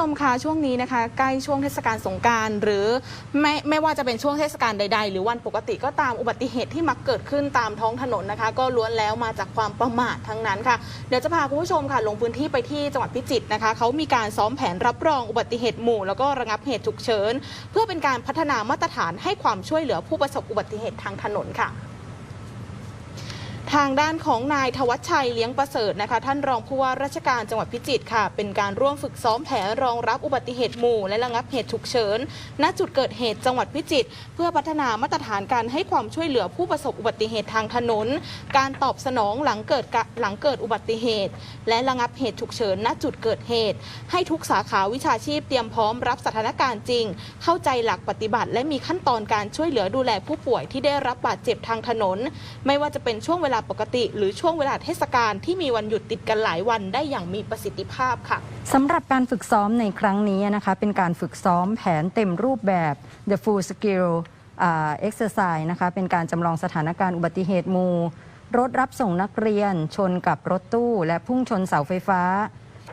ชมคะช่วงนี้นะคะใกล้ช่วงเทศกาลสงการหรือไม่ไม่ว่าจะเป็นช่วงเทศกาลใด ๆ หรือวันปกติก็ตามอุบัติเหตุที่มักเกิดขึ้นตามท้องถนนนะคะ ก็ล้วนแล้วมาจากความประมาททั้งนั้นค่ะเดี๋ยวจะพาคุณผู้ชมค่ะลงพื้นที่ไปที่จังหวัดพิจิตรนะคะเขามีการซ้อมแผนรับรองอุบัติเหตุหมู่ แล้วก็ระงับเหตุฉุกเฉิน เพื่อเป็นการพัฒนามาตรฐานให้ความช่วยเหลือผู้ประสบอุบัติเหตุทางถนนค่ะ ทางด้านของนายทวัชชัยเลี้ยงประเสริฐนะคะ ท่านรองผู้ว่าราชการจังหวัดพิจิตรค่ะ เป็นการร่วมฝึกซ้อมแผนรองรับอุบัติเหตุหมู่ และระงับเหตุฉุกเฉินณจุดเกิดเหตุจังหวัดพิจิตรเพื่อพัฒนามาตรฐานการให้ความช่วยเหลือผู้ประสบอุบัติเหตุทางถนน การตอบสนองหลังเกิดหลังเกิดอุบัติเหตุ และระงับเหตุฉุกเฉินณจุดเกิดเหตุ ให้ทุกสาขาวิชาชีพเตรียมพร้อมรับสถานการณ์จริง เข้าใจหลักปฏิบัติ และมีขั้นตอนการช่วยเหลือดูแลผู้ป่วยที่ได้รับบาดเจ็บทางถนน ไม่ว่าจะเป็นช่วงเวลาปกติ หรือช่วงเวลาเทศกาลที่มีวันหยุดติดกันหลายวันได้อย่างมีประสิทธิภาพค่ะสำหรับการฝึกซ้อมในครั้งนี้นะคะเป็นการฝึกซ้อมแผนเต็มรูปแบบ The Full Skill อ่า Exercise นะคะเป็นการจำลองสถานการณ์อุบัติเหตุมูรถรับส่งนักเรียน ชนกับรถตู้ และพุ่งชนเสาไฟฟ้า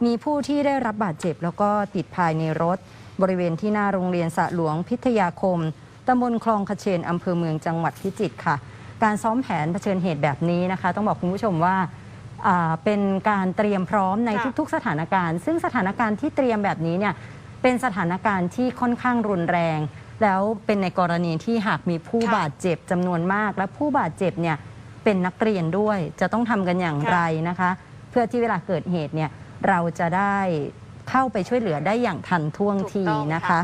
มีผู้ที่ได้รับบาดเจ็บ แล้วก็ติดภายในรถ บริเวณที่หน้าโรงเรียนสระหลวงพิทยาคมตำบลคลองขเชนอำเภอเมืองจังหวัดพิจิตรค่ะ การซ้อมแผนเผชิญเหตุแบบนี้นะคะ ต้องบอกคุณผู้ชมว่าอ่าเป็นการเตรียมพร้อมในค่ะ ทุกๆ สถานการณ์ ซึ่งสถานการณ์ที่เตรียมแบบนี้เนี่ยเป็นสถานการณ์ที่ค่อนข้างรุนแรง แล้วเป็นในกรณีที่หากมีผู้ค่ะบาดเจ็บจำนวนมาก และผู้บาดเจ็บเนี่ยเป็นนักเรียนด้วย จะต้องทำกันอย่างค่ะ ไรนะคะ เพื่อที่เวลาเกิดเหตุเนี่ยเราจะได้เข้าไปช่วยเหลือได้อย่างทันท่วงทีถูกต้องนะคะค่ะ